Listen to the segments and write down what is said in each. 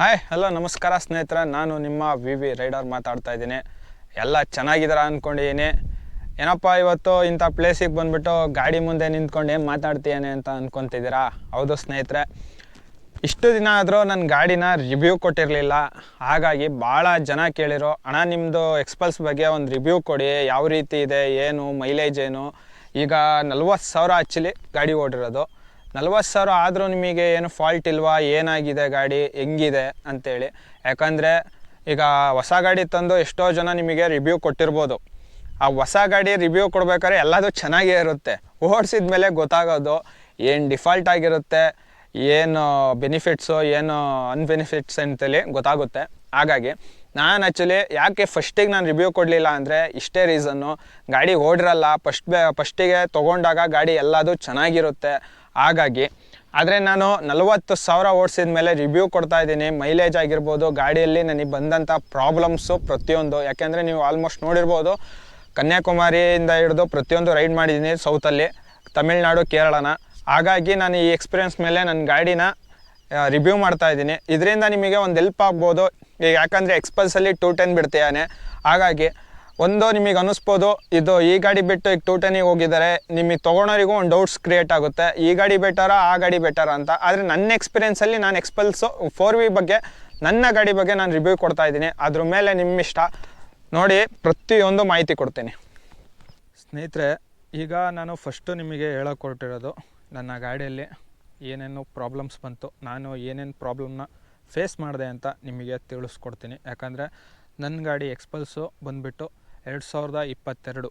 Hi hello ನಮಸ್ಕಾರ ಸ್ನೇಹಿತರೆ. ನಾನು ನಿಮ್ಮ ವಿ ವಿ ರೈಡರ್ ಮಾತಾಡ್ತಾ ಇದ್ದೀನಿ. ಎಲ್ಲ ಚೆನ್ನಾಗಿದ್ದೀರಾ ಅಂದ್ಕೊಂಡಿದ್ದೀನಿ ಏನಪ್ಪ ಇವತ್ತು ಇಂಥ ಪ್ಲೇಸಿಗೆ ಬಂದುಬಿಟ್ಟು ಗಾಡಿ ಮುಂದೆ ನಿಂತ್ಕೊಂಡು ಏನು ಮಾತಾಡ್ತೀಯೇನೆ ಅಂತ ಅಂದ್ಕೊತಿದ್ದೀರಾ ಹೌದು ಸ್ನೇಹಿತರೆ. ಇಷ್ಟು ದಿನ ಆದರೂ ನನ್ನ ಗಾಡಿನ ರಿವ್ಯೂ ಕೊಟ್ಟಿರಲಿಲ್ಲ. ಹಾಗಾಗಿ ಭಾಳ ಜನ ಕೇಳಿರೋ, ಅಣ್ಣ ನಿಮ್ಮದು ಎಕ್ಸ್ಪಲ್ಸ್ ಬಗ್ಗೆ ಒಂದು ರಿವ್ಯೂ ಕೊಡಿ. ಯಾವ ರೀತಿ ಇದೆ? ಏನು? ಮೈಲೇಜ್ ಏನು? ಈಗ ನಲ್ವತ್ತು ಸಾವಿರ ಆ್ಯಕ್ಚುಲಿ ಗಾಡಿ ಓಡಿರೋದು. ನಲ್ವತ್ತು ಸಾವಿರ ಆದರೂ ನಿಮಗೆ ಏನು ಫಾಲ್ಟ್ ಇಲ್ವಾ? ಏನಾಗಿದೆ ಗಾಡಿ? ಹೆಂಗಿದೆ ಅಂತೇಳಿ. ಯಾಕಂದರೆ ಈಗ ಹೊಸ ಗಾಡಿ ತಂದು ಎಷ್ಟೋ ಜನ ನಿಮಗೆ ರಿವ್ಯೂ ಕೊಟ್ಟಿರ್ಬೋದು. ಆ ಹೊಸ ಗಾಡಿ ರಿವ್ಯೂ ಕೊಡ್ಬೇಕಾದ್ರೆ ಎಲ್ಲದು ಚೆನ್ನಾಗೇ ಇರುತ್ತೆ. ಓಡಿಸಿದ ಮೇಲೆ ಗೊತ್ತಾಗೋದು ಏನು ಡಿಫಾಲ್ಟ್ ಆಗಿರುತ್ತೆ, ಏನು ಬೆನಿಫಿಟ್ಸು ಏನು ಅನ್ಬೆನಿಫಿಟ್ಸ್ ಅಂತೇಳಿ ಗೊತ್ತಾಗುತ್ತೆ. ಹಾಗಾಗಿ ನಾನು ಆ್ಯಕ್ಚುಲಿ ಯಾಕೆ ಫಸ್ಟಿಗೆ ನಾನು ರಿವ್ಯೂ ಕೊಡಲಿಲ್ಲ ಅಂದರೆ ಇಷ್ಟೇ ರೀಸನ್ನು ಗಾಡಿ ಓಡಿರಲ್ಲ ಫಸ್ಟ್ ಬೆ ಫಸ್ಟಿಗೆ ತೊಗೊಂಡಾಗ ಗಾಡಿ ಎಲ್ಲದೂ ಚೆನ್ನಾಗಿರುತ್ತೆ. ಹಾಗಾಗಿ, ಆದರೆ ನಾನು ನಲವತ್ತು ಸಾವಿರ ಓಡಿಸಿದ ಮೇಲೆ ರಿವ್ಯೂ ಕೊಡ್ತಾ ಇದ್ದೀನಿ. ಮೈಲೇಜ್ ಆಗಿರ್ಬೋದು, ಗಾಡಿಯಲ್ಲಿ ನನಗೆ ಬಂದಂಥ ಪ್ರಾಬ್ಲಮ್ಸು ಪ್ರತಿಯೊಂದು. ಯಾಕೆಂದರೆ ನೀವು ಆಲ್ಮೋಸ್ಟ್ ನೋಡಿರ್ಬೋದು, ಕನ್ಯಾಕುಮಾರಿಯಿಂದ ಹಿಡಿದು ಪ್ರತಿಯೊಂದು ರೈಡ್ ಮಾಡಿದ್ದೀನಿ ಸೌತಲ್ಲಿ ತಮಿಳ್ನಾಡು, ಕೇರಳನ. ಹಾಗಾಗಿ ನಾನು ಈ ಎಕ್ಸ್ಪೀರಿಯನ್ಸ್ ಮೇಲೆ ನನ್ನ ಗಾಡಿನ ರಿವ್ಯೂ ಮಾಡ್ತಾ ಇದ್ದೀನಿ. ಇದರಿಂದ ನಿಮಗೆ ಒಂದು ಹೆಲ್ಪ್ ಆಗ್ಬೋದು. ಈಗ ಯಾಕಂದರೆ ಎಕ್ಸ್ಪಲ್ಸಲ್ಲಿ ಟೂ ಟೆನ್ ಬಿಡ್ತೀಯಾನೆ. ಹಾಗಾಗಿ ಒಂದು ನಿಮಗೆ ಅನ್ನಿಸ್ಬೋದು ಇದು ಈ ಗಾಡಿ ಬಿಟ್ಟು ಈಗ ಟೂ ಟೆನಿಗೆ ಹೋಗಿದ್ದಾರೆ ನಿಮಗೆ ತೊಗೊಳೋರಿಗೂ ಒಂದು ಡೌಟ್ಸ್ ಕ್ರಿಯೇಟ್ ಆಗುತ್ತೆ. ಈ ಗಾಡಿ ಬೆಟರ ಆ ಗಾಡಿ ಬೆಟರ ಅಂತ. ಆದರೆ ನನ್ನ ಎಕ್ಸ್ಪೀರಿಯೆನ್ಸಲ್ಲಿ ನಾನು ಎಕ್ಸ್ಪಲ್ಸು ಫೋರ್ ವಿ ಬಗ್ಗೆ, ನನ್ನ ಗಾಡಿ ಬಗ್ಗೆ ನಾನು ರಿವ್ಯೂ ಕೊಡ್ತಾ ಇದ್ದೀನಿ. ಅದ್ರ ಮೇಲೆ ನಿಮ್ಮ ಇಷ್ಟ ನೋಡಿ, ಪ್ರತಿಯೊಂದು ಮಾಹಿತಿ ಕೊಡ್ತೀನಿ. ಸ್ನೇಹಿತರೆ, ಈಗ ನಾನು ಫಸ್ಟು ನಿಮಗೆ ಹೇಳೋಕೆ ಹೊರಟಿರೋದು ನನ್ನ ಗಾಡಿಯಲ್ಲಿ ಏನೇನು ಪ್ರಾಬ್ಲಮ್ಸ್ ಬಂತು, ನಾನು ಏನೇನು ಪ್ರಾಬ್ಲಮ್ನ ಫೇಸ್ ಮಾಡಿದೆ ಅಂತ ನಿಮಗೆ ತಿಳಿಸ್ಕೊಡ್ತೀನಿ. ಯಾಕಂದರೆ ನನ್ನ ಗಾಡಿ ಎಕ್ಸ್ಪಲ್ಸು ಬಂದುಬಿಟ್ಟು ಎರಡು ಸಾವಿರದ ಇಪ್ಪತ್ತೆರಡು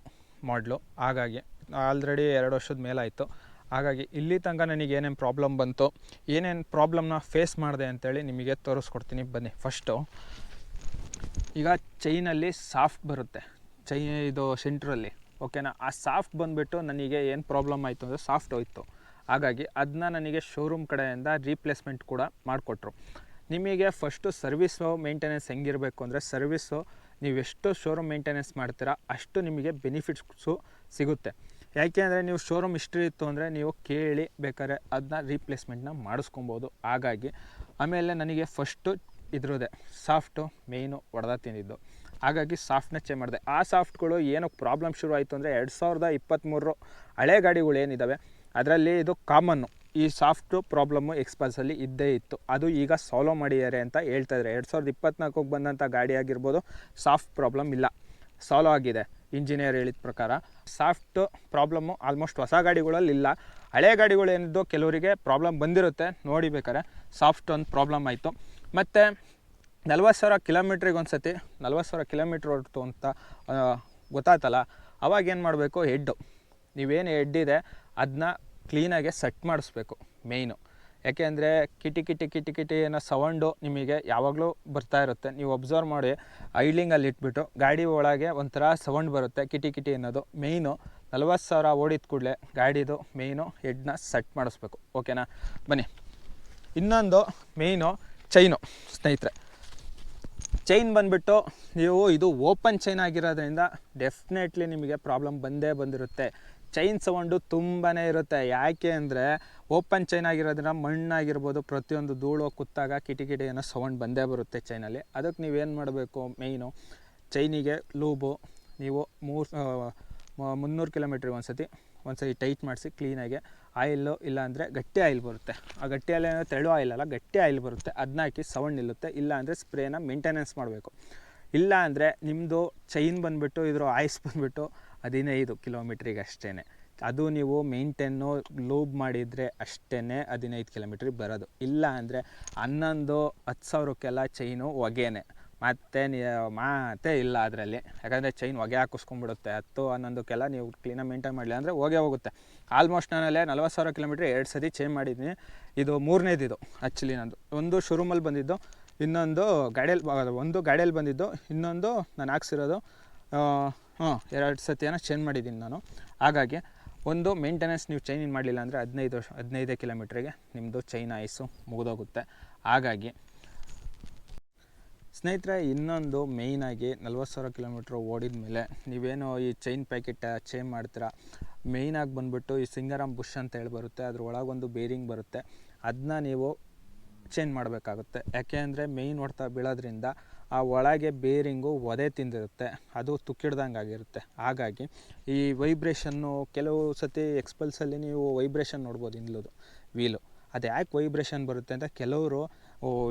ಮಾಡಲು. ಹಾಗಾಗಿ ಆಲ್ರೆಡಿ ಎರಡು ವರ್ಷದ ಮೇಲಾಯಿತು ಹಾಗಾಗಿ ಇಲ್ಲಿ ತನಕ ನನಗೆ ಏನೇನು ಪ್ರಾಬ್ಲಮ್ ಬಂತು, ಏನೇನು ಪ್ರಾಬ್ಲಮ್ನ ಫೇಸ್ ಮಾಡಿದೆ ಅಂತೇಳಿ ನಿಮಗೆ ತೋರಿಸ್ಕೊಡ್ತೀನಿ. ಬನ್ನಿ ಫಸ್ಟು ಈಗ ಚೈನಲ್ಲಿ ಸಾಫ್ಟ್ ಬರುತ್ತೆ. ಚೈ ಇದು ಸೆಂಟ್ರಲ್ಲಿ ಓಕೆನಾ ಆ ಸಾಫ್ಟ್ ಬಂದುಬಿಟ್ಟು ನನಗೆ ಏನು ಪ್ರಾಬ್ಲಮ್ ಆಯಿತು ಅಂದರೆ ಸಾಫ್ಟ್ ಹೋಯ್ತು. ಹಾಗಾಗಿ ಅದನ್ನ ನನಗೆ ಶೋರೂಮ್ ಕಡೆಯಿಂದ ರೀಪ್ಲೇಸ್ಮೆಂಟ್ ಕೂಡ ಮಾಡಿಕೊಟ್ರು. ನಿಮಗೆ ಫಸ್ಟು ಸರ್ವಿಸು ಮೇಂಟೆನೆನ್ಸ್ ಹೆಂಗಿರಬೇಕು ಅಂದರೆ ಸರ್ವಿಸು ನೀವೆಷ್ಟು ಶೋರೂಮ್ ಮೇಂಟೆನೆನ್ಸ್ ಮಾಡ್ತೀರಾ, ಅಷ್ಟು ನಿಮಗೆ ಬೆನಿಫಿಟ್ಸು ಸಿಗುತ್ತೆ. ಯಾಕೆ ಅಂದರೆ ನೀವು ಶೋರೂಮ್ ಇಷ್ಟು ಇತ್ತು ಅಂದರೆ ನೀವು ಕೇಳಿ ಬೇಕಾದ್ರೆ ಅದನ್ನ ರೀಪ್ಲೇಸ್ಮೆಂಟ್ನ ಮಾಡಿಸ್ಕೊಬೋದು. ಹಾಗಾಗಿ, ಆಮೇಲೆ ನನಗೆ ಫಸ್ಟು ಇದ್ರದೆ ಸಾಫ್ಟು ಮೇಯ್ನು ಹೊಡೆದ ತಿಂದಿದ್ದು. ಹಾಗಾಗಿ ಸಾಫ್ಟ್ನ ಚೇಂಜ್ ಮಾಡಿದೆ. ಆ ಸಾಫ್ಟ್ಗಳು ಏನಕ್ಕೆ ಪ್ರಾಬ್ಲಮ್ ಶುರು ಆಯಿತು ಅಂದರೆ ಎರಡು ಸಾವಿರದ ಇಪ್ಪತ್ತ್ಮೂರು ಹಳೆ ಗಾಡಿಗಳು ಏನಿದ್ದಾವೆ ಅದರಲ್ಲಿ ಇದು ಕಾಮನ್ನು ಈ ಸಾಫ್ಟು ಪ್ರಾಬ್ಲಮ್ಮು ಎಕ್ಸ್ಪಲ್ಸಲ್ಲಿ ಇದ್ದೇ ಇತ್ತು. ಅದು ಈಗ ಸಾಲ್ವ್ ಮಾಡಿದ್ದಾರೆ ಅಂತ ಹೇಳ್ತಾ ಇದ್ದಾರೆ. ಎರಡು ಸಾವಿರದ ಇಪ್ಪತ್ನಾಲ್ಕಕ್ಕೆ ಬಂದಂಥ ಗಾಡಿ ಆಗಿರ್ಬೋದು ಸಾಫ್ಟ್ ಪ್ರಾಬ್ಲಮ್ ಇಲ್ಲ. ಸಾಲ್ವ್ ಆಗಿದೆ. ಇಂಜಿನಿಯರ್ ಹೇಳಿದ ಪ್ರಕಾರ ಸಾಫ್ಟ್ ಪ್ರಾಬ್ಲಮ್ಮು ಆಲ್ಮೋಸ್ಟ್ ಹೊಸ ಗಾಡಿಗಳಲ್ಲಿ ಇಲ್ಲ. ಹಳೆ ಗಾಡಿಗಳು ಏನಿದ್ದು ಕೆಲವರಿಗೆ ಪ್ರಾಬ್ಲಮ್ ಬಂದಿರುತ್ತೆ. ನೋಡಿಬೇಕಾರೆ ಸಾಫ್ಟ್ ಒಂದು ಪ್ರಾಬ್ಲಮ್ ಆಯಿತು. ಮತ್ತು ನಲ್ವತ್ತು ಸಾವಿರ ಕಿಲೋಮೀಟ್ರಿಗೆ ಒಂದು ಸತಿ ನಲ್ವತ್ತು ಸಾವಿರ ಕಿಲೋಮೀಟ್ರ್ ಹೊರತು ಅಂತ ಗೊತ್ತಾಯ್ತಲ್ಲ ಅವಾಗ ಏನು ಮಾಡಬೇಕು? ಹೆಡ್ಡು. ನೀವೇನು ಹೆಡ್ ಇದೆ ಅದನ್ನ ಕ್ಲೀನಾಗೆ ಸೆಟ್ ಮಾಡಿಸ್ಬೇಕು ಮೇಯ್ನು. ಯಾಕೆ ಅಂದರೆ ಕಿಟಿ ಕಿಟಿ ಕಿಟಿ ಕಿಟಿ ಅನ್ನೋ ಸೌಂಡು ನಿಮಗೆ ಯಾವಾಗಲೂ ಬರ್ತಾ ಇರುತ್ತೆ. ನೀವು ಒಬ್ಸರ್ವ್ ಮಾಡಿ ಐಡ್ಲಿಂಗಲ್ಲಿ ಇಟ್ಬಿಟ್ಟು ಗಾಡಿ ಒಳಗೆ ಒಂಥರ ಸೌಂಡ್ ಬರುತ್ತೆ ಕಿಟಿ ಕಿಟಿ ಅನ್ನೋದು ಮೇಯ್ನು. ನಲ್ವತ್ತು ಸಾವಿರ ಓಡಿದ ಕೂಡಲೇ ಗಾಡಿದು ಮೇಯ್ನು ಹೆಡ್ನ ಸೆಟ್ ಮಾಡಿಸ್ಬೇಕು. ಓಕೆನಾ ಬನ್ನಿ. ಇನ್ನೊಂದು ಮೇಯ್ನು ಚೈನು ಸ್ನೇಹಿತರೆ. ಚೈನ್ ಬಂದುಬಿಟ್ಟು ನೀವು ಇದು ಓಪನ್ ಚೈನ್ ಆಗಿರೋದ್ರಿಂದ ಡೆಫಿನೆಟ್ಲಿ ನಿಮಗೆ ಪ್ರಾಬ್ಲಮ್ ಬಂದೇ ಬಂದಿರುತ್ತೆ. ಚೈನ್ ಸೌಂಡು ತುಂಬಾ ಇರುತ್ತೆ. ಯಾಕೆ ಅಂದರೆ ಓಪನ್ ಚೈನ್ ಆಗಿರೋದ್ರಿಂದ ಮಣ್ಣಾಗಿರ್ಬೋದು, ಪ್ರತಿಯೊಂದು ಧೂಳು ಕುತ್ತಾಗ ಕಿಟಿ ಕಿಟಿ ಅನ್ನೋ ಸೌಂಡ್ ಬಂದೇ ಬರುತ್ತೆ ಚೈನಲ್ಲಿ. ಅದಕ್ಕೆ ನೀವೇನು ಮಾಡಬೇಕು ಮೇಯ್ನು ಚೈನಿಗೆ ಲೂಬು, ನೀವು ಮೂರು ಮುನ್ನೂರು ಕಿಲೋಮೀಟ್ರಿಗೆ ಒಂದು ಸತಿ ಒಂದು ಸತಿ ಟೈಟ್ ಮಾಡಿಸಿ ಕ್ಲೀನಾಗಿ ಆಯಿಲ್ಲು ಇಲ್ಲಾಂದರೆ ಗಟ್ಟಿ ಆಯಿಲ್ ಬರುತ್ತೆ. ಆ ಗಟ್ಟಿ ಆಯಿಲ್ ಏನೋ ತೆಳು ಆಯಿಲ್ ಅಲ್ಲ, ಗಟ್ಟಿ ಆಯಿಲ್ ಬರುತ್ತೆ. ಅದನ್ನ ಹಾಕಿ ಸೌಂಡ್ ನಿಲ್ಲುತ್ತೆ. ಇಲ್ಲ ಅಂದರೆ ಸ್ಪ್ರೇನ ಮೇಂಟೆನೆನ್ಸ್ ಮಾಡಬೇಕು. ಇಲ್ಲ ಅಂದರೆ ನಿಮ್ಮದು ಚೈನ್ ಬಂದುಬಿಟ್ಟು ಇದ್ರ ಆಯ್ಸ್ ಬಂದುಬಿಟ್ಟು ಹದಿನೈದು ಕಿಲೋಮೀಟ್ರಿಗೆ ಅಷ್ಟೇ ಅದು ನೀವು ಮೇಂಟೆನ್ನು ಲೂಬ್ ಮಾಡಿದರೆ ಅಷ್ಟೇ ಹದಿನೈದು ಕಿಲೋಮೀಟ್ರಿಗೆ ಬರೋದು. ಇಲ್ಲ ಅಂದರೆ ಹನ್ನೊಂದು, ಹತ್ತು ಸಾವಿರಕ್ಕೆಲ್ಲ ಚೈನು ಹೊಗೆನೆ. ಮತ್ತೆ ನೀ ಮಾತೇ ಇಲ್ಲ ಅದರಲ್ಲಿ. ಯಾಕಂದರೆ ಚೈನ್ ಹೊಗೆ ಹಾಕಿಸ್ಕೊಂಡ್ಬಿಡುತ್ತೆ. ಹತ್ತು, ಹನ್ನೊಂದಕ್ಕೆಲ್ಲ ನೀವು ಕ್ಲೀನಾಗಿ ಮೇಂಟೈನ್ ಮಾಡಲಿಲ್ಲ ಅಂದರೆ ಹೋಗೇ ಹೋಗುತ್ತೆ. ಆಲ್ಮೋಸ್ಟ್ ನಾನಲ್ಲೇ ನಲ್ವತ್ತು ಸಾವಿರ ಕಿಲೋಮೀಟ್ರ್ ಎರಡು ಸತಿ ಚೇಂಜ್ ಮಾಡಿದ್ದೀನಿ. ಇದು ಮೂರನೇದಿದು ಆ್ಯಕ್ಚುಲಿ ನಂದು. ಒಂದು ಶೋರೂಮಲ್ಲಿ ಬಂದಿದ್ದು, ಇನ್ನೊಂದು ಗಾಡಿಯಲ್ಲಿ ಒಂದು ಗಾಡಿಯಲ್ಲಿ ಬಂದಿದ್ದು, ಇನ್ನೊಂದು ನಾನು ಹಾಕ್ಸಿರೋದು ಹಾಂ ಎರಡು ಸತಿ ಏನೋ ಚೇಂಜ್ ಮಾಡಿದ್ದೀನಿ ನಾನು. ಹಾಗಾಗಿ ಒಂದು ಮೇಂಟೆನೆನ್ಸ್ ನೀವು ಚೈನ್ ಮಾಡಲಿಲ್ಲ ಅಂದರೆ ಹದಿನೈದು ವರ್ಷ, ಹದಿನೈದೇ ಕಿಲೋಮೀಟ್ರಿಗೆ ನಿಮ್ಮದು ಚೈನ್ ಐಸು ಮುಗಿದೋಗುತ್ತೆ. ಹಾಗಾಗಿ ಸ್ನೇಹಿತರೆ, ಇನ್ನೊಂದು ಮೇಯ್ನಾಗಿ ನಲ್ವತ್ತು ಸಾವಿರ ಕಿಲೋಮೀಟ್ರ್ ಓಡಿದ ಮೇಲೆ ನೀವೇನು ಈ ಚೈನ್ ಪ್ಯಾಕೆಟ್ ಚೇಂಜ್ ಮಾಡ್ತೀರಾ? ಮೇಯ್ನಾಗಿ ಬಂದುಬಿಟ್ಟು ಈ ಸಿಂಗರಾಮ್ ಬುಷ್ ಅಂತ ಹೇಳಿ ಬರುತ್ತೆ, ಅದ್ರ ಒಳಗೊಂದು ಬೇರಿಂಗ್ ಬರುತ್ತೆ. ಅದನ್ನ ನೀವು ಚೇಂಜ್ ಮಾಡಬೇಕಾಗುತ್ತೆ. ಯಾಕೆ ಅಂದರೆ ಮೇಯ್ನ್ ಹೊಡ್ತಾ ಬೀಳೋದ್ರಿಂದ ಆ ಒಳಗೆ ಬೇರಿಂಗು ಒದೆ ತಿಂದಿರುತ್ತೆ. ಅದು ತುಕ್ಕಿಡ್ದಂಗೆ ಆಗಿರುತ್ತೆ. ಹಾಗಾಗಿ ಈ ವೈಬ್ರೇಷನ್ನು ಕೆಲವು ಸತಿ ಎಕ್ಸ್ಪಲ್ಸಲ್ಲಿ ನೀವು ವೈಬ್ರೇಷನ್ ನೋಡ್ಬೋದು ಹಿಂದ್ಲದು ವೀಲು ಅದು ಯಾಕೆ ವೈಬ್ರೇಷನ್ ಬರುತ್ತೆ ಅಂತ ಕೆಲವರು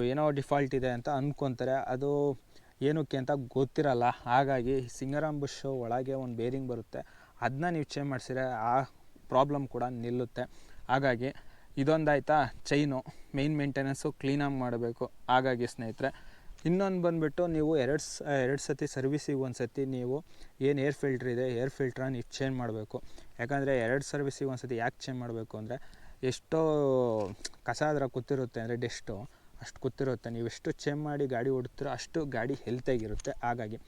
ಏನೋ ಡಿಫಾಲ್ಟ್ ಇದೆ ಅಂತ ಅಂದ್ಕೊತಾರೆ ಅದು ಏನಕ್ಕೆ ಅಂತ ಗೊತ್ತಿರಲ್ಲ. ಹಾಗಾಗಿ ಸಿಂಗರಾಮ್ ಬುಷ್ ಒಳಗೆ ಒಂದು ಬೇರಿಂಗ್ ಬರುತ್ತೆ. ಅದನ್ನ ನೀವು ಚೇಂಜ್ ಮಾಡಿಸಿದ್ರೆ ಆ ಪ್ರಾಬ್ಲಮ್ ಕೂಡ ನಿಲ್ಲುತ್ತೆ. ಹಾಗಾಗಿ ಇದೊಂದಾಯ್ತಾ? ಚೈನು ಮೇಯ್ನ್ ಮೇಂಟೆನೆನ್ಸು ಕ್ಲೀನಾಗಿ ಮಾಡಬೇಕು. ಹಾಗಾಗಿ ಸ್ನೇಹಿತರೆ ಇನ್ನೊಂದು ಬಂದುಬಿಟ್ಟು ನೀವು ಎರಡು ಸ, ಎರಡು ಸತಿ ಸರ್ವಿಸಿಗೆ ಒಂದು ಸತಿ ನೀವು ಏನು ಏರ್ ಫಿಲ್ಟ್ರ್ ಇದೆ ಏರ್ ಫಿಲ್ಟ್ರನ್ನ ನೀವು ಚೇಂಜ್ ಮಾಡಬೇಕು. ಯಾಕಂದರೆ ಎರಡು ಸರ್ವಿಸಿಗೆ ಒಂದು ಸತಿ ಯಾಕೆ ಚೇಂಜ್ ಮಾಡಬೇಕು ಅಂದರೆ ಎಷ್ಟೋ ಕಸ ಅದರ ಕೂತಿರುತ್ತೆ ಅಂದರೆ ಡೆಸ್ಟು ಅಷ್ಟು ಕೂತಿರುತ್ತೆ. ನೀವು ಎಷ್ಟು ಚೇಂಜ್ ಮಾಡಿ ಗಾಡಿ ಓಡ್ತೀರೋ ಅಷ್ಟು ಗಾಡಿ ಹೆಲ್ತಾಗಿರುತ್ತೆ ಹಾಗಾಗಿ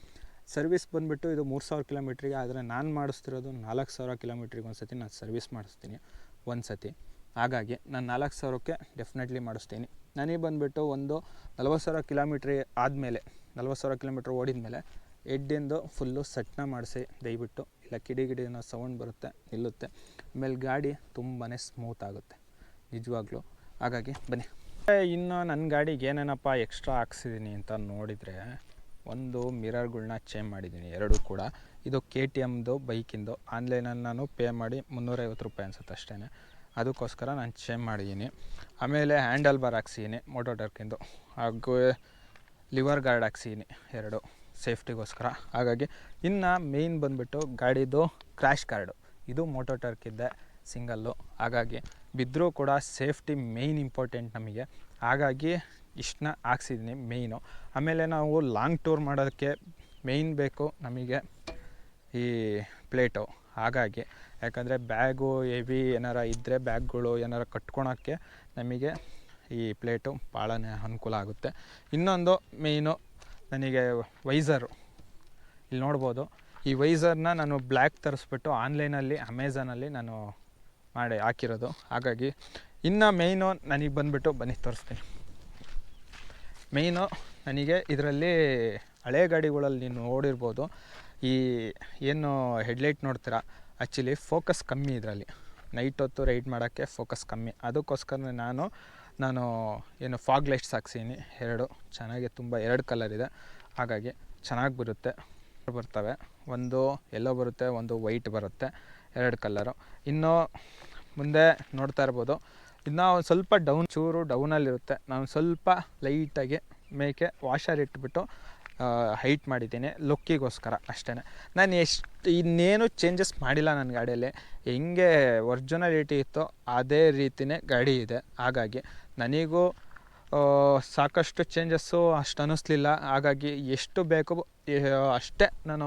ಸರ್ವಿಸ್ ಬಂದುಬಿಟ್ಟು ಇದು ಮೂರು ಸಾವಿರ ಕಿಲೋಮೀಟ್ರಿಗೆ ಆದರೆ ನಾನು ಮಾಡಿಸ್ತಿರೋದು ನಾಲ್ಕು ಸಾವಿರ ಕಿಲೋಮೀಟ್ರಿಗೆ ಒಂದು ಸತಿ ನಾನು ಸರ್ವಿಸ್ ಮಾಡಿಸ್ತೀನಿ. ಒಂದು ಸತಿ. ಹಾಗಾಗಿ ನಾನು ನಾಲ್ಕು ಸಾವಿರಕ್ಕೆ ಡೆಫಿನೆಟ್ಲಿ ಮಾಡಿಸ್ತೀನಿ. ನನಗೆ ಬಂದುಬಿಟ್ಟು ಒಂದು ನಲ್ವತ್ತು ಸಾವಿರ ಕಿಲೋಮೀಟ್ರ್ ಆದಮೇಲೆ, ನಲ್ವತ್ತು ಸಾವಿರ ಕಿಲೋಮೀಟ್ರ್ ಓಡಿದ ಮೇಲೆ ಎಡ್ಡಿಂದು ಫುಲ್ಲು ಸೆಟ್ನ ಮಾಡಿಸಿ ದಯವಿಟ್ಟು, ಇಲ್ಲ ಕಿಡಿ ಗಿಡಿ ಅನ್ನೋ ಸೌಂಡ್ ಬರುತ್ತೆ, ನಿಲ್ಲುತ್ತೆ. ಆಮೇಲೆ ಗಾಡಿ ತುಂಬಾ ಸ್ಮೂತ್ ಆಗುತ್ತೆ, ನಿಜವಾಗ್ಲೂ. ಹಾಗಾಗಿ ಬನ್ನಿ. ಇನ್ನು ನನ್ನ ಗಾಡಿಗೆ ಏನೇನಪ್ಪ ಎಕ್ಸ್ಟ್ರಾ ಹಾಕ್ಸಿದ್ದೀನಿ ಅಂತ ನೋಡಿದರೆ, ಒಂದು ಮಿರರ್ಗಳನ್ನ ಚೇಂಜ್ ಮಾಡಿದ್ದೀನಿ ಎರಡು ಕೂಡ. ಇದು ಕೆ ಟಿ ಎಮ್ದು ಬೈಕಿಂದು ಆನ್ಲೈನಲ್ಲಿ ನಾನು ಪೇ ಮಾಡಿ ಮುನ್ನೂರೈವತ್ತು ರೂಪಾಯಿ ಅನ್ಸುತ್ತೆ ಅಷ್ಟೇ ಅದಕ್ಕೋಸ್ಕರ ನಾನು ಚೇಂಜ್ ಮಾಡಿದ್ದೀನಿ. ಆಮೇಲೆ ಹ್ಯಾಂಡಲ್ ಬಾರ್ ಹಾಕ್ಸಿದ್ದೀನಿ ಮೋಟೋ ಟರ್ಕಿಂದು ಹಾಗೂ ಲಿವರ್ ಗಾರ್ಡ್ ಹಾಕ್ಸಿದ್ದೀನಿ, ಎರಡು ಸೇಫ್ಟಿಗೋಸ್ಕರ ಹಾಗಾಗಿ ಇನ್ನು ಮೇಯ್ನ್ ಬಂದುಬಿಟ್ಟು ಗಾಡಿದು ಕ್ರ್ಯಾಶ್ ಕಾರ್ಡು ಇದು ಮೋಟೋ ಟರ್ಕಿದ್ದೆ ಸಿಂಗಲ್ಲು ಹಾಗಾಗಿ ಬಿದ್ದರೂ ಕೂಡ ಸೇಫ್ಟಿ ಮೇಯ್ನ್ ಇಂಪಾರ್ಟೆಂಟ್ ನಮಗೆ. ಹಾಗಾಗಿ ಇಷ್ಟನ್ನ ಹಾಕ್ಸಿದ್ದೀನಿ ಮೇಯ್ನು ಆಮೇಲೆ ನಾವು ಲಾಂಗ್ ಟೂರ್ ಮಾಡೋದಕ್ಕೆ ಮೇಯ್ನ್ ಬೇಕು ನಮಗೆ ಈ ಪ್ಲೇಟು ಹಾಗಾಗಿ ಯಾಕಂದರೆ ಬ್ಯಾಗು ಹೆವಿ ಏನಾರ ಇದ್ದರೆ ಬ್ಯಾಗ್ಗಳು ಏನಾರ ಕಟ್ಕೊಳಕ್ಕೆ ನಮಗೆ ಈ ಪ್ಲೇಟು ಭಾಳನೇ ಅನುಕೂಲ ಆಗುತ್ತೆ. ಇನ್ನೊಂದು ಮೇಯ್ನು ನನಗೆ ವೈಸರು ಇಲ್ಲಿ ನೋಡ್ಬೋದು. ಈ ವೈಸರ್ನ ನಾನು ಬ್ಲ್ಯಾಕ್ ತರಿಸ್ಬಿಟ್ಟು ಆನ್ಲೈನಲ್ಲಿ ಅಮೆಝಾನಲ್ಲಿ ನಾನು ಮಾಡಿ ಹಾಕಿರೋದು. ಹಾಗಾಗಿ ಇನ್ನು ಮೇಯ್ನು ನನಗೆ ಬಂದುಬಿಟ್ಟು ಬನ್ನಿ ತೋರಿಸ್ತೀನಿ. ಮೇಯ್ನು ನನಗೆ ಇದರಲ್ಲಿ ಹಳೆ ಗಾಡಿಗಳಲ್ಲಿ ನೀವು ನೋಡಿರ್ಬೋದು. ಈ ಏನು ಹೆಡ್ಲೈಟ್ ನೋಡ್ತೀರಾ? ಆ್ಯಕ್ಚುಲಿ ಫೋಕಸ್ ಕಮ್ಮಿ ಇದರಲ್ಲಿ. ನೈಟ್ ಹೊತ್ತು ರೈಡ್ ಮಾಡೋಕ್ಕೆ ಫೋಕಸ್ ಕಮ್ಮಿ. ಅದಕ್ಕೋಸ್ಕರ ನಾನು ನಾನು ಏನು ಫಾಗ್ ಲೈಟ್ಸ್ ಹಾಕ್ಸೀನಿ. ಎರಡು. ಚೆನ್ನಾಗಿ ತುಂಬ, ಎರಡು ಕಲರ್ ಇದೆ. ಹಾಗಾಗಿ ಚೆನ್ನಾಗಿ ಬರುತ್ತೆ. ಬರ್ತವೆ. ಒಂದು ಎಲ್ಲೋ ಬರುತ್ತೆ, ಒಂದು ವೈಟ್ ಬರುತ್ತೆ. ಎರಡು ಕಲರು ಇನ್ನು ಮುಂದೆ ನೋಡ್ತಾ ಇರ್ಬೋದು. ಇನ್ನು ಒಂದು ಸ್ವಲ್ಪ ಡೌನ್ ಚೂರು ಡೌನಲ್ಲಿರುತ್ತೆ ನಾನು ಸ್ವಲ್ಪ ಲೈಟಾಗಿ ಮೇಕೆ ವಾಷರ್ ಇಟ್ಬಿಟ್ಟು ಹೈಟ್ ಮಾಡಿದ್ದೀನಿ, ಲುಕ್ಕಿಗೋಸ್ಕರ ಅಷ್ಟೇ ನಾನು ಎಷ್ಟು, ಇನ್ನೇನು ಚೇಂಜಸ್ ಮಾಡಿಲ್ಲ ನನ್ನ ಗಾಡಿಯಲ್ಲಿ. ಹೆಂಗೆ ಒರ್ಜಿನಾಲಿಟಿ ಇತ್ತೋ ಅದೇ ರೀತಿಯೇ ಗಾಡಿ ಇದೆ. ಹಾಗಾಗಿ ನನಗೂ ಸಾಕಷ್ಟು ಚೇಂಜಸ್ಸು ಅಷ್ಟು ಅನ್ನಿಸ್ಲಿಲ್ಲ ಹಾಗಾಗಿ ಎಷ್ಟು ಬೇಕು ಅಷ್ಟೇ ನಾನು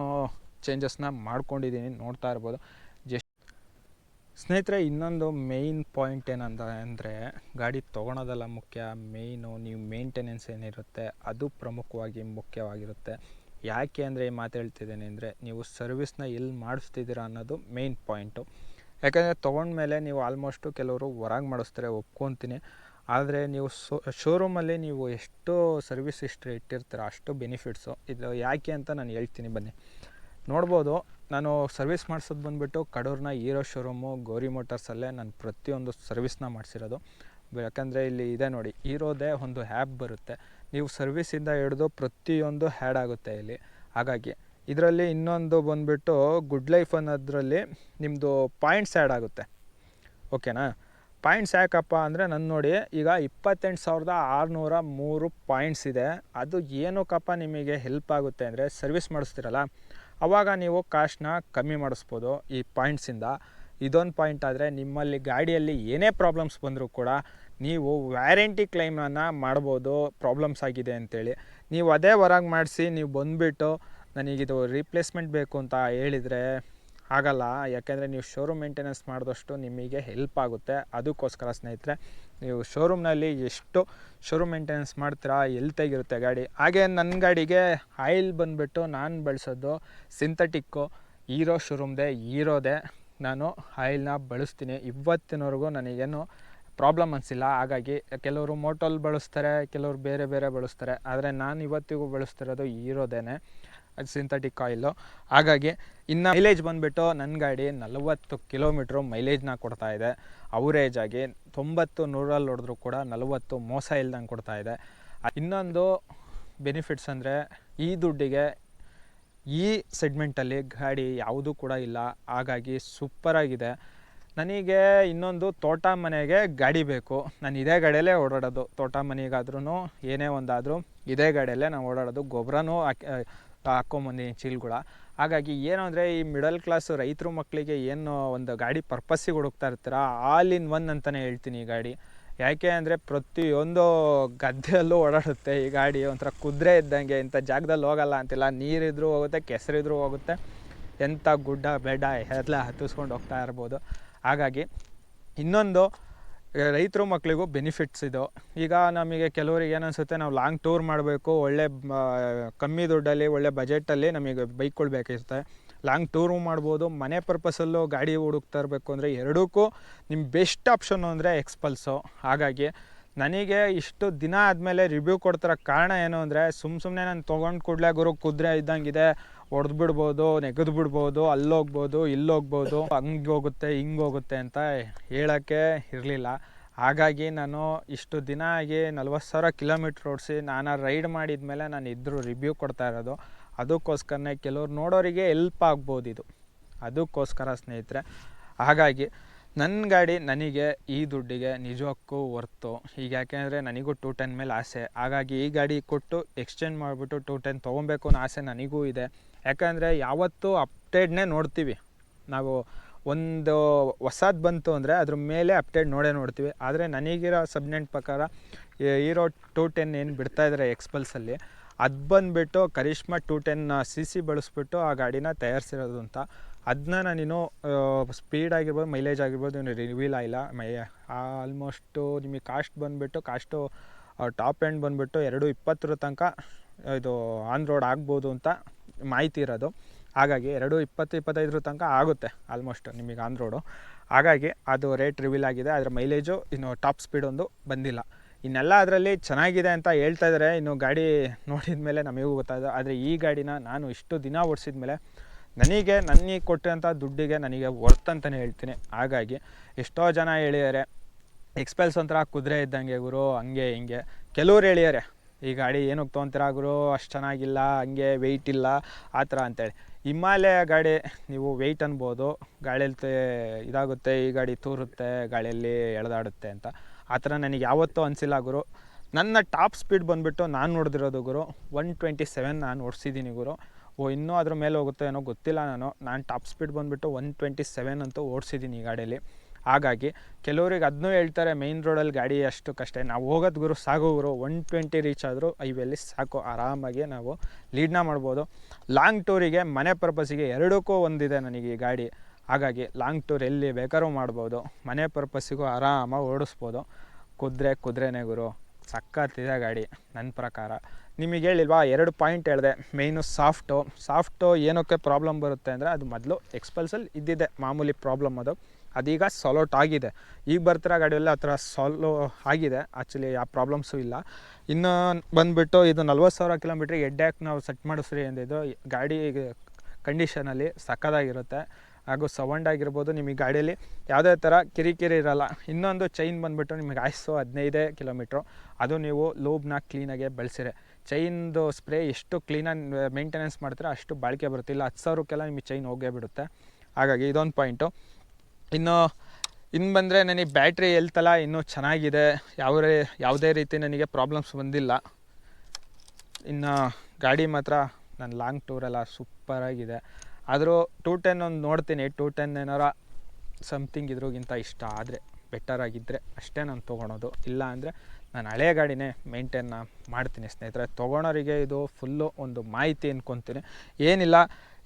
ಚೇಂಜಸ್ನ ಮಾಡ್ಕೊಂಡಿದ್ದೀನಿ, ನೋಡ್ತಾ ಇರ್ಬೋದು. ಸ್ನೇಹಿತರೆ, ಇನ್ನೊಂದು ಮೇಯ್ನ್ ಪಾಯಿಂಟ್ ಏನಂತ ಅಂದರೆ, ಗಾಡಿ ತೊಗೊಳೋದೆಲ್ಲ ಮುಖ್ಯ. ಮೇಯ್ನು ನೀವು ಮೇಂಟೆನೆನ್ಸ್ ಏನಿರುತ್ತೆ, ಅದು ಪ್ರಮುಖವಾಗಿ ಮುಖ್ಯವಾಗಿರುತ್ತೆ. ಯಾಕೆ ಅಂದರೆ ಈ ಮಾತು ಹೇಳ್ತಿದ್ದೀನಿ ಅಂದರೆ, ನೀವು ಸರ್ವಿಸ್ನ ಎಲ್ಲಿ ಮಾಡಿಸ್ತಿದ್ದೀರಾ ಅನ್ನೋದು ಮೇಯ್ನ್ ಪಾಯಿಂಟು ಯಾಕಂದರೆ ತೊಗೊಂಡ್ಮೇಲೆ ನೀವು ಆಲ್ಮೋಸ್ಟು ಕೆಲವರು ಹೊರಗೆ ಮಾಡಿಸ್ತಾರೆ, ಒಪ್ಕೊತೀನಿ. ಆದರೆ ನೀವು ಸೋ ಶೋರೂಮಲ್ಲಿ ನೀವು ಎಷ್ಟು ಸರ್ವಿಸ್ ಇಷ್ಟು ಇಟ್ಟಿರ್ತೀರ, ಅಷ್ಟು ಬೆನಿಫಿಟ್ಸು ಇದು ಯಾಕೆ ಅಂತ ನಾನು ಹೇಳ್ತೀನಿ ಬನ್ನಿ. ನೋಡ್ಬೋದು ನಾನು ಸರ್ವಿಸ್ ಮಾಡಿಸೋದು ಬಂದುಬಿಟ್ಟು ಕಡೂರಿನ ಹೀರೋ ಶೋರೂಮು ಗೌರಿ ಮೋಟರ್ಸಲ್ಲೇ ನಾನು ಪ್ರತಿಯೊಂದು ಸರ್ವಿಸ್ನ ಮಾಡಿಸಿರೋದು. ಯಾಕಂದರೆ ಇಲ್ಲಿ ಇದೆ ನೋಡಿ, ಹೀರೋದೇ ಒಂದು ಆ್ಯಪ್ ಬರುತ್ತೆ. ನೀವು ಸರ್ವಿಸಿಂದ ಹಿಡಿದು ಪ್ರತಿಯೊಂದು ಹ್ಯಾಡ್ ಆಗುತ್ತೆ ಇಲ್ಲಿ. ಹಾಗಾಗಿ ಇದರಲ್ಲಿ ಇನ್ನೊಂದು ಬಂದುಬಿಟ್ಟು ಗುಡ್ ಲೈಫ್ ಅನ್ನೋದ್ರಲ್ಲಿ ನಿಮ್ಮದು ಪಾಯಿಂಟ್ಸ್ ಆ್ಯಡ್ ಆಗುತ್ತೆ. ಓಕೆನಾ ಪಾಯಿಂಟ್ಸ್ ಯಾಕಪ್ಪ ಅಂದರೆ ನನ್ನ ನೋಡಿ ಈಗ ಇಪ್ಪತ್ತೆಂಟು ಸಾವಿರದ ಆರುನೂರ ಮೂರು ಪಾಯಿಂಟ್ಸ್ ಇದೆ. ಅದು ಏನಕ್ಕಪ್ಪ ನಿಮಗೆ ಹೆಲ್ಪ್ ಆಗುತ್ತೆ ಅಂದರೆ ಸರ್ವಿಸ್ ಮಾಡಿಸ್ತೀರಲ್ಲ ಆವಾಗ ನೀವು ಕಾಸ್ಟ್ನ ಕಮ್ಮಿ ಮಾಡಿಸ್ಬೋದು ಈ ಪಾಯಿಂಟ್ಸಿಂದ. ಇದೊಂದು ಪಾಯಿಂಟ್ ಆದರೆ ನಿಮ್ಮಲ್ಲಿ ಗಾಡಿಯಲ್ಲಿ ಏನೇ ಪ್ರಾಬ್ಲಮ್ಸ್ ಬಂದರೂ ಕೂಡ ನೀವು ವ್ಯಾರಂಟಿ ಕ್ಲೈಮನ್ನು ಮಾಡ್ಬೋದು, ಪ್ರಾಬ್ಲಮ್ಸ್ ಆಗಿದೆ ಅಂತೇಳಿ. ನೀವು ಅದೇ ಹೊರಗೆ ಮಾಡಿಸಿ ನೀವು ಬಂದುಬಿಟ್ಟು ನನಗಿದು ರೀಪ್ಲೇಸ್ಮೆಂಟ್ ಬೇಕು ಅಂತ ಹೇಳಿದರೆ ಆಗಲ್ಲ. ಯಾಕೆಂದರೆ ನೀವು ಶೋರೂಮ್ ಮೇಂಟೆನೆನ್ಸ್ ಮಾಡಿದಷ್ಟು ನಿಮಗೆ ಹೆಲ್ಪ್ ಆಗುತ್ತೆ. ಅದಕ್ಕೋಸ್ಕರ ಸ್ನೇಹಿತರೆ ನೀವು ಶೋರೂಮ್ನಲ್ಲಿ ಎಷ್ಟು ಶೋರೂಮ್ ಮೇಂಟೆನೆನ್ಸ್ ಮಾಡ್ತೀರಾ ಎಲ್ತಾಗಿರುತ್ತೆ ಗಾಡಿ. ಹಾಗೆ ನನ್ನ ಗಾಡಿಗೆ ಆಯಿಲ್ ಬಂದುಬಿಟ್ಟು ನಾನು ಬಳಸೋದು ಸಿಂಥೆಟಿಕ್ಕು ಹೀರೋ ಶೋರೂಮ್ದೇ ಹೀರೋದೆ ನಾನು ಆಯಿಲ್ನ ಬಳಸ್ತೀನಿ. ಇವತ್ತಿನವರೆಗೂ ನನಗೇನು ಪ್ರಾಬ್ಲಮ್ ಅನಿಸಿಲ್ಲ. ಹಾಗಾಗಿ ಕೆಲವರು ಮೋಟೋಲ್ ಬಳಸ್ತಾರೆ, ಕೆಲವರು ಬೇರೆ ಬೇರೆ ಬಳಸ್ತಾರೆ. ಆದರೆ ನಾನು ಇವತ್ತಿಗೂ ಬಳಸ್ತಿರೋದು ಈರೋದೇ ಅದು ಸಿಂಥೆಟಿಕ್ ಆಯಿಲು ಹಾಗಾಗಿ ಇನ್ನು ಮೈಲೇಜ್ ಬಂದುಬಿಟ್ಟು ನನ್ನ ಗಾಡಿ ನಲವತ್ತು ಕಿಲೋಮೀಟ್ರು ಮೈಲೇಜ್ನ ಕೊಡ್ತಾ ಇದೆ. ಅವರೇಜ್ ಆಗಿ ತೊಂಬತ್ತು ನೂರಲ್ಲಿ ಹೊಡೆದ್ರು ಕೂಡ ನಲವತ್ತು ಮೋಸ ಇಲ್ದಂಗೆ ಕೊಡ್ತಾ ಇದೆ. ಇನ್ನೊಂದು ಬೆನಿಫಿಟ್ಸ್ ಅಂದರೆ ಈ ದುಡ್ಡಿಗೆ ಈ ಸೆಗ್ಮೆಂಟಲ್ಲಿ ಗಾಡಿ ಯಾವುದೂ ಕೂಡ ಇಲ್ಲ. ಹಾಗಾಗಿ ಸೂಪರಾಗಿದೆ ನನಗೆ ಇನ್ನೊಂದು ತೋಟ ಮನೆಗೆ ಗಾಡಿ ಬೇಕು. ನಾನು ಇದೇ ಗಾಡಿಯಲ್ಲೇ ಓಡಾಡೋದು. ತೋಟ ಮನೆಗಾದ್ರೂ ಏನೇ ಒಂದಾದರೂ ಇದೇ ಗಾಡಿಯಲ್ಲೇ ನಾವು ಓಡಾಡೋದು. ಗೊಬ್ಬರನೂ ಹಾಕಿ, ಹಾಕ್ಕೊಂಬಂದಿನಿ ಚೀಲ್ಗಳ. ಹಾಗಾಗಿ ಏನು ಅಂದರೆ ಈ ಮಿಡಲ್ ಕ್ಲಾಸ್ ರೈತರು ಮಕ್ಕಳಿಗೆ ಏನು ಒಂದು ಗಾಡಿ ಪರ್ಪಸ್ಸಿಗೆ ಹುಡುಕ್ತಾ ಇರ್ತೀರ? ಆಲ್ ಇನ್ ಒನ್ ಅಂತಲೇ ಹೇಳ್ತೀನಿ ಈ ಗಾಡಿ. ಯಾಕೆ ಅಂದರೆ ಪ್ರತಿಯೊಂದು ಗದ್ದೆಯಲ್ಲೂ ಓಡಾಡುತ್ತೆ ಈ ಗಾಡಿ. ಒಂಥರ ಕುದುರೆ ಇದ್ದಂಗೆ ಇಂಥ ಜಾಗದಲ್ಲಿ ಹೋಗಲ್ಲ ಅಂತಿಲ್ಲ. ನೀರಿದ್ರೂ ಹೋಗುತ್ತೆ, ಕೆಸರಿದ್ರೂ ಹೋಗುತ್ತೆ. ಎಂಥ ಗುಡ್ಡ ಬೆಡ್ಡ ಎಲ್ಲ ಹತ್ತಿಸ್ಕೊಂಡು ಹೋಗ್ತಾ ಇರ್ಬೋದು. ಹಾಗಾಗಿ ಇನ್ನೊಂದು ರೈತರು ಮಕ್ಕಳಿಗೂ ಬೆನಿಫಿಟ್ಸ್ ಇದು. ಈಗ ನಮಗೆ ಕೆಲವರಿಗೆ ಏನನ್ಸುತ್ತೆ ನಾವು ಲಾಂಗ್ ಟೂರ್ ಮಾಡಬೇಕು, ಒಳ್ಳೆ ಕಮ್ಮಿ ದುಡ್ಡಲ್ಲಿ, ಒಳ್ಳೆ ಬಜೆಟಲ್ಲಿ ನಮಗೆ ಬೈಕ್ಗಳು ಬೇಕಿರುತ್ತೆ. ಲಾಂಗ್ ಟೂರು ಮಾಡ್ಬೋದು, ಮನೆ ಪರ್ಪಸಲ್ಲೂ ಗಾಡಿ ಹುಡುಕ್ತಾ ಇರಬೇಕು ಅಂದರೆ ಎರಡಕ್ಕೂ ನಿಮ್ಮ ಬೆಸ್ಟ್ ಆಪ್ಷನ್ನು ಅಂದರೆ ಎಕ್ಸ್ಪಲ್ಸು ಹಾಗಾಗಿ ನನಗೆ ಇಷ್ಟು ದಿನ ಆದಮೇಲೆ ರಿವ್ಯೂ ಕೊಡ್ತಿರೋ ಕಾರಣ ಏನು ಅಂದರೆ ಸುಮ್ಮ ಸುಮ್ಮನೆ ನಾನು ತೊಗೊಂಡು ಕೂಡಲೇ ಗುರು ಕುದುರೆ ಇದ್ದಂಗಿದೆ ಹೊಡೆದು ಬಿಡ್ಬೋದು ನೆಗೆದು ಬಿಡ್ಬೋದು ಅಲ್ಲೋಗ್ಬೋದು, ಇಲ್ಲೋಗ್ಬೋದು, ಹಂಗೆ ಹೋಗುತ್ತೆ, ಹಿಂಗೆ ಹೋಗುತ್ತೆ ಅಂತ ಹೇಳೋಕ್ಕೆ ಇರಲಿಲ್ಲ. ಹಾಗಾಗಿ ನಾನು ಇಷ್ಟು ದಿನ ಆಗಿ ನಲ್ವತ್ತು ಸಾವಿರ ಕಿಲೋಮೀಟ್ರ್ ಓಡಿಸಿ ನಾನು ರೈಡ್ ಮಾಡಿದ ಮೇಲೆ ನಾನು ಇದ್ರೂ ರಿವ್ಯೂ ಕೊಡ್ತಾ ಇರೋದು. ಅದಕ್ಕೋಸ್ಕರನೇ ಕೆಲವ್ರು ನೋಡೋರಿಗೆ ಎಲ್ಪ್ ಆಗ್ಬೋದು ಇದು. ಅದಕ್ಕೋಸ್ಕರ ಸ್ನೇಹಿತರೆ. ಹಾಗಾಗಿ ನನ್ನ ಗಾಡಿ ನನಗೆ ಈ ದುಡ್ಡಿಗೆ ನಿಜಕ್ಕೂ ವರ್ತು. ಈಗ ಯಾಕೆಂದರೆ ನನಗೂ ಟೂ ಟೆನ್ ಮೇಲೆ ಆಸೆ. ಹಾಗಾಗಿ ಈ ಗಾಡಿ ಕೊಟ್ಟು ಎಕ್ಸ್ಚೇಂಜ್ ಮಾಡಿಬಿಟ್ಟು ಟೂ ಟೆನ್ ತೊಗೊಬೇಕು ಅನ್ನೋ ಆಸೆ ನನಗೂ ಇದೆ. ಯಾಕಂದರೆ ಯಾವತ್ತೂ ಅಪ್ಡೇಟ್ನೇ ನೋಡ್ತೀವಿ. ನಾವು ಒಂದು ಹೊಸದು ಬಂತು ಅಂದರೆ ಅದ್ರ ಮೇಲೆ ಅಪ್ಡೇಟ್ ನೋಡೇ ನೋಡ್ತೀವಿ. ಆದರೆ ನನಗಿರೋ ಸಬ್ನೆಂಟ್ ಪ್ರಕಾರ ಹೀರೋ ಟೂ ಟೆನ್ ಏನು ಬಿಡ್ತಾ ಇದ್ದಾರೆ ಎಕ್ಸ್ಪಲ್ಸಲ್ಲಿ ಅದು ಬಂದುಬಿಟ್ಟು Karizma two ten C C ಬಳಸ್ಬಿಟ್ಟು ಆ ಗಾಡಿನ ತಯಾರಿಸಿರೋದು ಅಂತ. ಅದನ್ನ ನಾನಿನ್ನು ಸ್ಪೀಡ್ ಆಗಿರ್ಬೋದು ಮೈಲೇಜ್ ಆಗಿರ್ಬೋದು ಇನ್ನು ರಿವೀಲ್ ಆಗಿಲ್ಲ. ಮೈ ಆಲ್ಮೋಸ್ಟು ನಿಮಗೆ ಕಾಸ್ಟ್ ಬಂದುಬಿಟ್ಟು ಕಾಸ್ಟು ಟಾಪ್ ಎಂಡ್ ಬಂದುಬಿಟ್ಟು ಎರಡು ಇಪ್ಪತ್ತರ ತನಕ, ಇದು ಆನ್ ರೋಡ್ ಆಗ್ಬೋದು ಅಂತ ಮಾಹಿತಿ ಇರೋದು. ಹಾಗಾಗಿ ಎರಡು ಇಪ್ಪತ್ತು, ಇಪ್ಪತ್ತೈದರ ತನಕ ಆಗುತ್ತೆ ಆಲ್ಮೋಸ್ಟ್ ನಿಮಗೆ ಆನ್ ರೋಡು ಹಾಗಾಗಿ ಅದು ರೇಟ್ ರಿವೀಲ್ ಆಗಿದೆ. ಅದರ ಮೈಲೇಜು ಇನ್ನು ಟಾಪ್ ಸ್ಪೀಡ್ ಒಂದು ಬಂದಿಲ್ಲ. ಇನ್ನೆಲ್ಲ ಅದರಲ್ಲಿ ಚೆನ್ನಾಗಿದೆ ಅಂತ ಹೇಳ್ತಾ ಇದ್ದಾರೆ ಇನ್ನು ಗಾಡಿ ನೋಡಿದ ಮೇಲೆ ನಮಗೂ ಗೊತ್ತಾಯ್ತು. ಆದರೆ ಈ ಗಾಡಿನ ನಾನು ಇಷ್ಟು ದಿನ ಓಡಿಸಿದ ಮೇಲೆ ನನಗೆ ನನಗೆ ಕೊಟ್ಟಿರೋಂಥ ದುಡ್ಡಿಗೆ ನನಗೆ ವರ್ತ್ ಅಂತಲೇ ಹೇಳ್ತೀನಿ. ಹಾಗಾಗಿ ಎಷ್ಟೋ ಜನ ಹೇಳಿದ್ದಾರೆ ಎಕ್ಸ್ಪೆಲ್ಸ್ ಒಂಥರ ಕುದುರೆ ಇದ್ದಂಗೆ ಗುರು, ಹಂಗೆ ಹಿಂಗೆ. ಕೆಲವ್ರು ಹೇಳಿದ್ದಾರೆ ಈ ಗಾಡಿ ಏನಕ್ಕೆ ತೊಗೊಂತೀರ ಗುರು? ಅಷ್ಟು ಚೆನ್ನಾಗಿಲ್ಲ, ಹಂಗೆ ವೆಯ್ಟ್ ಇಲ್ಲ, ಆ ಥರ ಅಂತೇಳಿ. ಹಿಮಾಲಯ ಗಾಡಿ ನೀವು ವೆಯ್ಟ್ ಅನ್ಬೋದು, ಗಾಳಿಯಲ್ಲಿ ಇದಾಗುತ್ತೆ, ಈ ಗಾಡಿ ತೂರುತ್ತೆ, ಗಾಳಿಯಲ್ಲಿ ಎಳೆದಾಡುತ್ತೆ ಅಂತ. ಆ ಥರ ನನಗೆ ಯಾವತ್ತೂ ಅನಿಸಿಲ್ಲ ಗುರು. ನನ್ನ ಟಾಪ್ ಸ್ಪೀಡ್ ಬಂದುಬಿಟ್ಟು ನಾನು ನೋಡಿದಿರೋದು ಗುರು ಒನ್ ಟ್ವೆಂಟಿ ಸೆವೆನ್ ನಾನು ಓಡಿಸಿದ್ದೀನಿ ಗುರು. ಓ, ಇನ್ನೂ ಅದ್ರ ಮೇಲೆ ಹೋಗುತ್ತೆ ಏನೋ ಗೊತ್ತಿಲ್ಲ ನಾನು. ನಾನು ಟಾಪ್ ಸ್ಪೀಡ್ ಬಂದುಬಿಟ್ಟು ಒನ್ ಟ್ವೆಂಟಿ ಸೆವೆನ್ ಅಂತ ಓಡಿಸಿದ್ದೀನಿ ಈ ಗಾಡಿಯಲ್ಲಿ ಹಾಗಾಗಿ ಕೆಲವ್ರಿಗೆ ಅದನ್ನೂ ಹೇಳ್ತಾರೆ ಮೈನ್ ರೋಡಲ್ಲಿ ಗಾಡಿ ಅಷ್ಟು ಕಷ್ಟ ನಾವು ಹೋಗೋದು ಗುರು ಸಾಕು ಗುರು. ಒನ್ ಟ್ವೆಂಟಿ ರೀಚ್ ಆದರೂ ಹೈವೇಲಿ ಸಾಕು. ಆರಾಮಾಗಿ ನಾವು ಲೀಡ್ನ ಮಾಡ್ಬೋದು. ಲಾಂಗ್ ಟೂರಿಗೆ ಮನೆ ಪರ್ಪಸ್ಸಿಗೆ ಎರಡಕ್ಕೂ ಒಂದಿದೆ ನನಗೆ ಈ ಗಾಡಿ. ಹಾಗಾಗಿ ಲಾಂಗ್ ಟೂರ್ ಎಲ್ಲಿ ಬೇಕಾದ್ರೂ ಮಾಡ್ಬೋದು. ಮನೆ ಪರ್ಪಸ್ಸಿಗೂ ಆರಾಮಾಗಿ ಓಡಿಸ್ಬೋದು. ಕುದುರೆ ಕುದುರೆನೇ ಗುರು. ಸಕ್ಕತ್ತಿದೆ ಗಾಡಿ. ನನ್ನ ಪ್ರಕಾರ. ನಿಮಗೆ ಹೇಳಿಲ್ವಾ, ಎರಡು ಪಾಯಿಂಟ್ ಹೇಳಿದೆ. ಮೇಯ್ನು ಸಾಫ್ಟು ಸಾಫ್ಟು ಏನಕ್ಕೆ ಪ್ರಾಬ್ಲಮ್ ಬರುತ್ತೆ ಅಂದರೆ, ಅದು ಮೊದಲು ಎಕ್ಸ್ಪಲ್ಸಲ್ಲಿ ಇದ್ದಿದೆ. ಮಾಮೂಲಿ ಪ್ರಾಬ್ಲಮ್ ಅದು. ಅದೀಗ ಸಾಲೋಟ್ ಆಗಿದೆ. ಈಗ ಬರ್ತಿರೋ ಗಾಡಿಯಲ್ಲಿ ಆ ಥರ ಸಾಲ್ವ್ ಆಗಿದೆ. ಆ್ಯಕ್ಚುಲಿ ಆ ಪ್ರಾಬ್ಲಮ್ಸು ಇಲ್ಲ. ಇನ್ನು ಬಂದುಬಿಟ್ಟು ಇದು ನಲ್ವತ್ತು ಸಾವಿರ ಕಿಲೋಮೀಟ್ರಿಗೆ ಹೆಡ್ ನಾವು ಸೆಟ್ ಮಾಡಿಸ್ರಿ ಅಂದಿದ್ದು ಗಾಡಿ ಕಂಡೀಷನಲ್ಲಿ ಸಕ್ಕದಾಗಿರುತ್ತೆ ಹಾಗೂ ಸೌಂಡ್ ಆಗಿರ್ಬೋದು, ನಿಮಗೆ ಗಾಡಿಯಲ್ಲಿ ಯಾವುದೇ ಥರ ಕಿರಿಕಿರಿ ಇರಲ್ಲ. ಇನ್ನೊಂದು ಚೈನ್ ಬಂದುಬಿಟ್ಟು ನಿಮಗೆ ಆಯ್ಸು ಹದಿನೈದೇ ಕಿಲೋಮೀಟ್ರು ಅದು ನೀವು ಲೂಬ್ನ ಕ್ಲೀನಾಗೆ ಬಳಸಿರೆ. ಚೈನ್ದು ಸ್ಪ್ರೇ ಎಷ್ಟು ಕ್ಲೀನಾಗಿ ಮೇಂಟೆನೆನ್ಸ್ ಮಾಡ್ತೀರೋ ಅಷ್ಟು ಬಾಳಿಕೆ ಬರುತ್ತೆ. ಇಲ್ಲ ಹತ್ತು ಸಾವಿರಕ್ಕೆಲ್ಲ ನಿಮಗೆ ಚೈನ್ ಹೋಗೇ ಬಿಡುತ್ತೆ. ಹಾಗಾಗಿ ಇದೊಂದು ಪಾಯಿಂಟು. ಇನ್ನು ಇನ್ನು ಬಂದರೆ ನನಗೆ ಬ್ಯಾಟ್ರಿ ಎಲ್ತಲ್ಲ ಇನ್ನೂ ಚೆನ್ನಾಗಿದೆ. ಯಾವ ಯಾವುದೇ ರೀತಿ ನನಗೆ ಪ್ರಾಬ್ಲಮ್ಸ್ ಬಂದಿಲ್ಲ. ಇನ್ನು, ಗಾಡಿ ಮಾತ್ರ ನನ್ನ ಲಾಂಗ್ ಟೂರೆಲ್ಲ ಸೂಪರಾಗಿದೆ. ಆದರೂ ಟೂ ಟೆನ್ ಒಂದು ನೋಡ್ತೀನಿ. ಟೂ ಟೆನ್ ಏನಾರ ಸಮಥಿಂಗ್ ಇದ್ರಿಗಿಂತ ಇಷ್ಟ ಆದರೆ, ಬೆಟರ್ ಆಗಿದ್ದರೆ ಅಷ್ಟೇ ನಾನು ತೊಗೊಳೋದು. ಇಲ್ಲ ಅಂದರೆ ನಾನು ಹಳೆಯ ಗಾಡಿನೇ ಮೇಂಟೈನ್ನ ಮಾಡ್ತೀನಿ ಸ್ನೇಹಿತರೆ. ತೊಗೊಳೋರಿಗೆ ಇದು ಫುಲ್ಲು ಒಂದು ಮಾಹಿತಿ ಅಂದ್ಕೊತೀನಿ ಏನಿಲ್ಲ,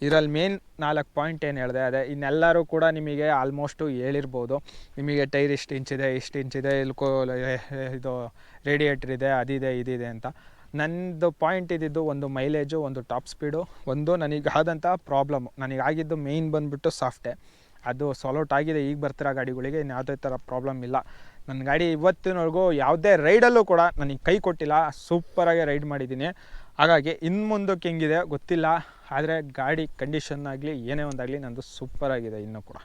ಇದರಲ್ಲಿ ಮೇನ್ ನಾಲ್ಕು ಪಾಯಿಂಟ್ ಏನು ಹೇಳಿದೆ, ಅದೇ ಇನ್ನೆಲ್ಲರೂ ಕೂಡ ನಿಮಗೆ ಆಲ್ಮೋಸ್ಟು ಹೇಳಿರ್ಬೋದು. ನಿಮಗೆ ಟೈರ್ ಇಷ್ಟು ಇಂಚಿದೆ ಇಷ್ಟು ಇಂಚಿದೆ ಕೋ ಇದು ರೇಡಿಯೇಟ್ರ್ ಇದೆ ಅದಿದೆ ಇದಿದೆ ಅಂತ. ನನ್ನದು ಪಾಯಿಂಟ್ ಇದ್ದಿದ್ದು ಒಂದು ಮೈಲೇಜು ಒಂದು ಟಾಪ್ ಸ್ಪೀಡು ಒಂದು ನನಗಾದಂಥ ಪ್ರಾಬ್ಲಮ್ಮು ನನಗಾಗಿದ್ದು ಮೇಯ್ನ್ ಬಂದುಬಿಟ್ಟು ಸಾಫ್ಟೆ ಅದು ಸಾಲ್ಔಟ್ ಆಗಿದೆ, ಈಗ ಬರ್ತಿರೋ ಗಾಡಿಗಳಿಗೆ ಇನ್ನು ಯಾವುದೇ ಥರ ಪ್ರಾಬ್ಲಮ್ ಇಲ್ಲ. ನನ್ನ ಗಾಡಿ ಇವತ್ತಿನವರೆಗೂ ಯಾವುದೇ ರೈಡಲ್ಲೂ ಕೂಡ ನನಗೆ ಕೈ ಕೊಟ್ಟಿಲ್ಲ. ಸೂಪರಾಗಿ ರೈಡ್ ಮಾಡಿದ್ದೀನಿ. ಹಾಗಾಗಿ ಇನ್ನು ಮುಂದಕ್ಕೆ ಹೆಂಗಿದೆ ಗೊತ್ತಿಲ್ಲ. ಆದರೆ ಗಾಡಿ ಕಂಡೀಷನ್ ಆಗಲಿ, ಏನೇ ಒಂದಾಗಲಿ ನಂದು ಸೂಪರಾಗಿದೆ ಇನ್ನೂ ಕೂಡ.